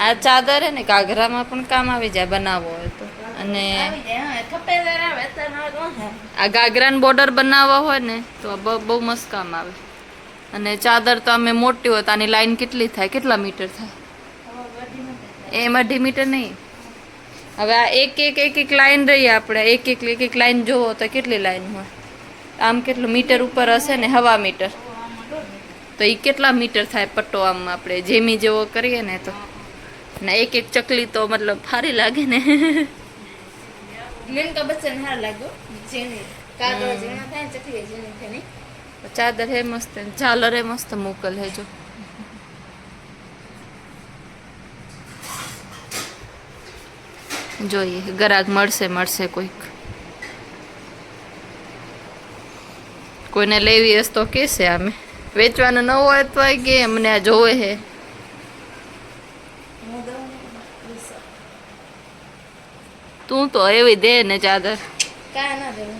આ ચાદર હે ને ઘાઘરામાં પણ કામ આવી જાય બનાવવો હોય તો. અને આ ઘાઘરાન બોર્ડર બનાવવા હોય ને તો બહુ મસ્ત કામ આવે. અને ચાદર તો અમે મોટી હોય તો આની લાઈન કેટલી થાય? કેટલા મીટર થાય? એમ અઢી મીટર નહીં. હવે આ એક એક એક એક લાઈન રહી આપણે. એક એક એક એક લાઈન જોવો તો કેટલી લાઈન હોય? આમ કેટલું મીટર ઉપર હશે ને હવા મીટર? તો એ કેટલા મીટર થાય પટ્ટો આમ આપણે? જેમી જેવો કરીએ ને તો. ને એક એક ચકલી તો મતલબ સારી લાગે ને મેન તો બચ્ચન હાર લાગ્યો જેની કાગળ જેના થાય ને ચકલી જેની થાય નહીં ચાદર હે મસ્ત ઝાલર હે મસ્ત મોકલ હે જો જોઈએ ગરાક મળશે મળશે કોઈક કોઈને લેવી હશે તો કેસે આમે વેચવાનું ન હોય તો કે અમને આ જોવે હે હું દઉં ને પૈસા. તું તો એવી દે ને ચાદર. કાંઈ દેવું